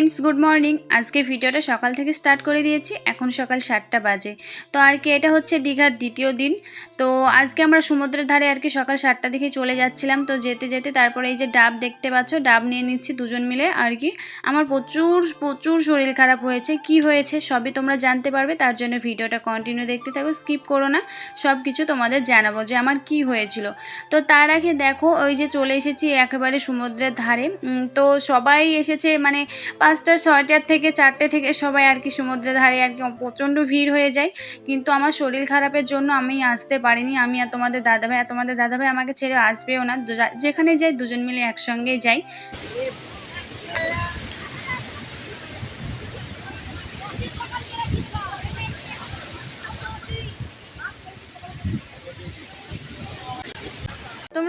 Friends, good morning. আজকে ভিডিওটা সকাল থেকে স্টার্ট করে দিয়েছি। এখন সকাল সাতটা বাজে। তো আর কি, এটা হচ্ছে দীঘার দ্বিতীয় দিন। তো আজকে আমরা সমুদ্রের ধারে আর কি সকাল সাতটা দিকে চলে যাচ্ছিলাম। তো যেতে যেতে তারপরে এই যে ডাব দেখতে পাচ্ছ, ডাব নিয়ে নিচ্ছি দুজন মিলে আর কি। আমার প্রচুর প্রচুর শরীর খারাপ হয়েছে। কি হয়েছে সবই তোমরা জানতে পারবে। তার জন্য ভিডিওটা কন্টিনিউ দেখতে থাকো স্কিপ করো না। সব কিছু তোমাদের জানাব যে আমার কি হয়েছিল। তো তার আগে দেখো, ওই যে চলে এসেছি একেবারে সমুদ্রের ধারে। তো সবাই এসেছে মানে পাঁচটা ছয়টার থেকে চারটে থেকে সবাই আর কি সমুদ্রের ধারে আর কি প্রচণ্ড ভিড় হয়ে যায়। কিন্তু আমার শরীর খারাপের জন্য আমি আসতে পারিনি। আমি আর তোমাদের দাদাভাই, আর তোমাদের দাদাভাই আমাকে ছেড়ে আসবেও না। যেখানে যাই দুজন মিলে একসঙ্গেই যাই।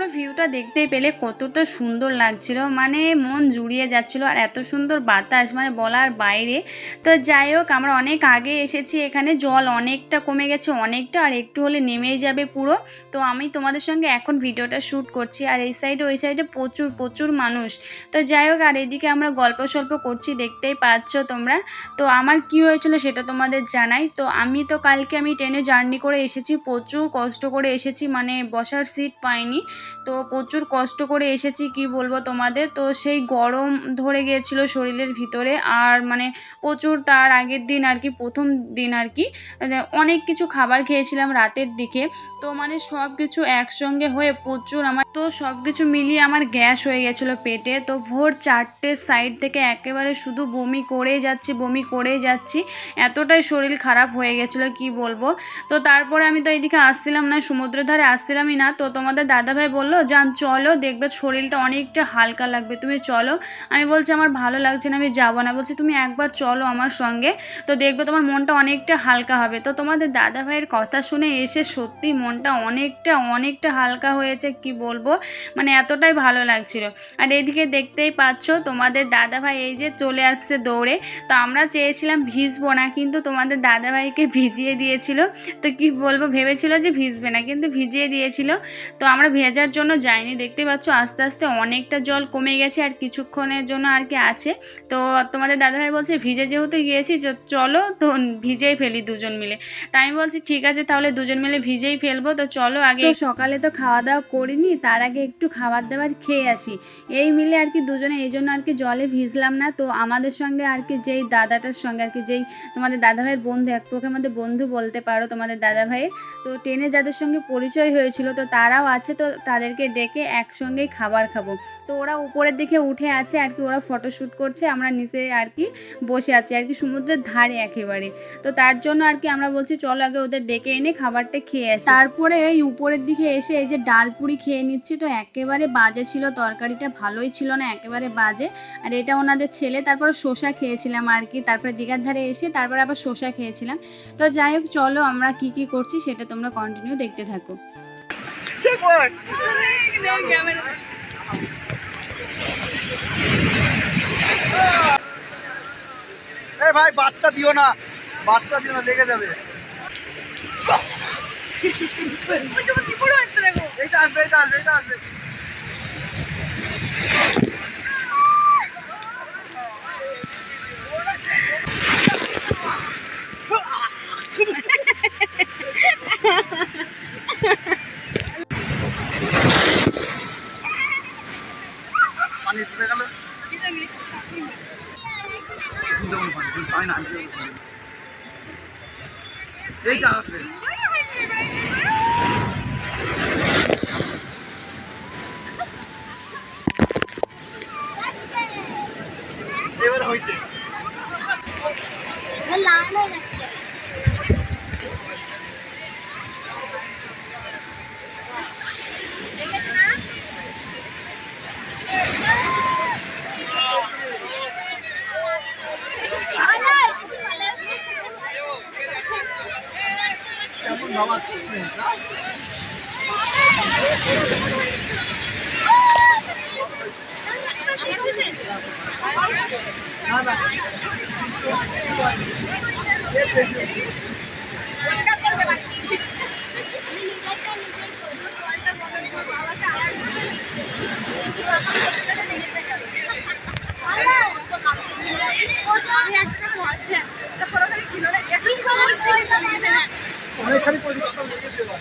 তোমরা ভিউটা দেখতেই পেলে কতটা সুন্দর লাগছিল। মানে মন জুড়িয়ে যাচ্ছিল আর এত সুন্দর বাতাস মানে বলার বাইরে। তো যাই হোক, আমরা অনেক আগে এসেছি এখানে, জল অনেকটা কমে গেছে অনেকটা, আর একটু হলে নেমেই যাবে পুরো। তো আমি তোমাদের সঙ্গে এখন ভিডিওটা শ্যুট করছি, আর এই সাইডে ওই সাইডে প্রচুর প্রচুর মানুষ। তো যাই হোক, আর এদিকে আমরা গল্প সল্প করছি, দেখতেই পাচ্ছ তোমরা। তো আমার কি হয়েছিল সেটা তোমাদের জানাই। তো আমি তো কালকে আমি ট্রেনে জার্নি করে এসেছি, প্রচুর কষ্ট করে এসেছি মানে বসার সিট পাইনি। তো প্রচুর কষ্ট করে এসেছি, কি বলব তোমাদের? তো সেই গরম ধরে গিয়েছিল শরীরের ভিতরে আর মানে প্রচুর তার আগের দিন আর কি, প্রথম দিন আর কি মানে অনেক কিছু খাবার খেয়েছিলাম রাতের দিকে। তো মানে সব কিছু একসঙ্গে হয়ে প্রচুর আমার, তো সব কিছু মিলিয়ে আমার গ্যাস হয়ে গেছিল পেটে। তো ভোর চারটের সাইড থেকে একেবারে শুধু বমি করেই যাচ্ছি, বমি করেই যাচ্ছি। এতটাই শরীর খারাপ হয়ে গেছিল কি বলব? তো তারপরে আমি তো এইদিকে আসছিলাম না, সমুদ্রের ধারে আসছিলামই না। তো তোমাদের দাদাভাই বলল যান চলো, দেখবে শরীরটা অনেকটা হালকা লাগবে। তুমি চলো, আমি বলছি আমার ভালো লাগছে না, আমি যাব না। বলছি তুমি একবার চলো আমার সঙ্গে, তো দেখবে তোমার মনটা অনেকটা হালকা হবে। তো তোমাদের দাদাভাইয়ের কথা শুনে এসে সত্যি মনটা অনেকটা অনেকটা হালকা হয়েছে, কি বলব? মানে এতটাই ভালো লাগছিল। আর এদিকে দেখতেই পাচ্ছ, তোমাদের দাদাভাই এই যে চলে আসছে দৌড়ে। তো আমরা চেয়েছিলাম ভিজবো না, কিন্তু তোমাদের দাদাভাইকে ভিজিয়ে দিয়েছিল। তো কি বলব, ভেবেছিল যে ভিজবে না, কিন্তু ভিজিয়ে দিয়েছিল। তো আমরা ভেজার জন্য যাইনি দেখতে পাচ্ছ, আস্তে আস্তে অনেকটা জল কমে গেছে আর কিছুক্ষণের জন্য আর কি আছে। তো তোমাদের দাদাভাই বলছে, ভিজে যেহেতু গিয়েছি চলো তো ভিজেই ফেলি দুজন মিলে। তাই আমি বলছি, ঠিক আছে, তাহলে দুজন মিলে ভিজেই ফেলব, তো চলো আগে সকালে তো খাওয়া দাওয়া করিনি, তার আগে একটু খাবার দাবার খেয়ে আসি। এই মিলে আর কি দুজনে, এই জন্য আর কি জলে ভিজলাম না। তো আমাদের সঙ্গে আর কি যেই দাদাটার সঙ্গে, আর কি যেই তোমাদের দাদাভাইয়ের বন্ধু, এক পক্ষে আমাদের বন্ধু বলতে পারো তোমাদের দাদাভাইয়ের। তো ট্রেনে যাদের সঙ্গে পরিচয় হয়েছিল, তো তারাও আছে, তো তাদেরকে ডেকে একসঙ্গেই খাবার খাব। তো ওরা উপরের দিকে উঠে আছে, আর কি ওরা ফটোশ্যুট করছে, আমরা নিচে আর কি বসে আছি, আর কি সমুদ্রের ধারে একেবারে। তো তার জন্য আর কি আমরা বলছি, চলো আগে ওদের ডেকে এনে খাবারটা খেয়ে আসি। তারপরে এই উপরের দিকে এসে এই যে ডাল পুরি খেয়ে নিচ্ছি, তো একেবারে বাজে ছিল, তরকারিটা ভালোই ছিল না, একেবারে বাজে। আর এটা ওনাদের ছেলে, তারপরে শসা খেয়েছিলাম আর কি, তারপরে দীঘার ধারে এসে তারপরে আবার শসা খেয়েছিলাম। তো যাই হোক, চলো আমরা কি কি করছি, সেটা তোমরা কন্টিনিউ দেখতে থাকো। এ ভাই বাচ্চা দিও না। বাচ্চা দিও না লেগে যাবে। এটা আসবে এটা আসবে এটা আসবে। এইটা আসবে এবার হয়েছে কেমন বাবা না না Thank you. এখানে করে দিই কথা লেগে দেবা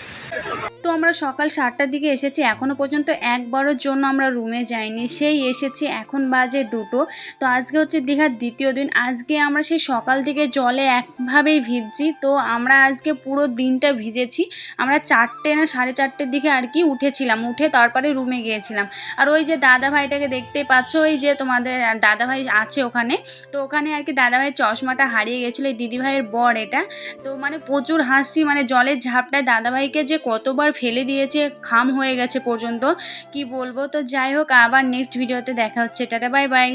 তো আমরা সকাল সাতটার দিকে এসেছি এখনও পর্যন্ত একবারের জন্য আমরা রুমে যাইনি। সেই এসেছি এখন বাজে দুটো। তো আজকে হচ্ছে দীঘার দ্বিতীয় দিন। আজকে আমরা সেই সকাল থেকে জলে একভাবেই ভিজছি। তো আমরা আজকে পুরো দিনটা ভিজেছি। আমরা চারটে না সাড়ে চারটের দিকে আর কি উঠেছিলাম। উঠে তারপরে রুমে গিয়েছিলাম। আর ওই যে দাদা ভাইটাকে দেখতেই পাচ্ছ ওই যে তোমাদের দাদা ভাই আছে ওখানে, তো ওখানে আর কি দাদা ভাইয়ের চশমাটা হারিয়ে গেছিল। এই দিদি ভাইয়ের বর এটা। তো মানে প্রচুর হাসি মানে জলের ঝাপটায় দাদাভাইকে যে কতবার ফেলে দিয়েছে, খাম হয়ে গেছে পর্যন্ত। কি বলব? তো যাই হোক, আবার নেক্সট ভিডিওতে দেখা হচ্ছে। Tata bye bye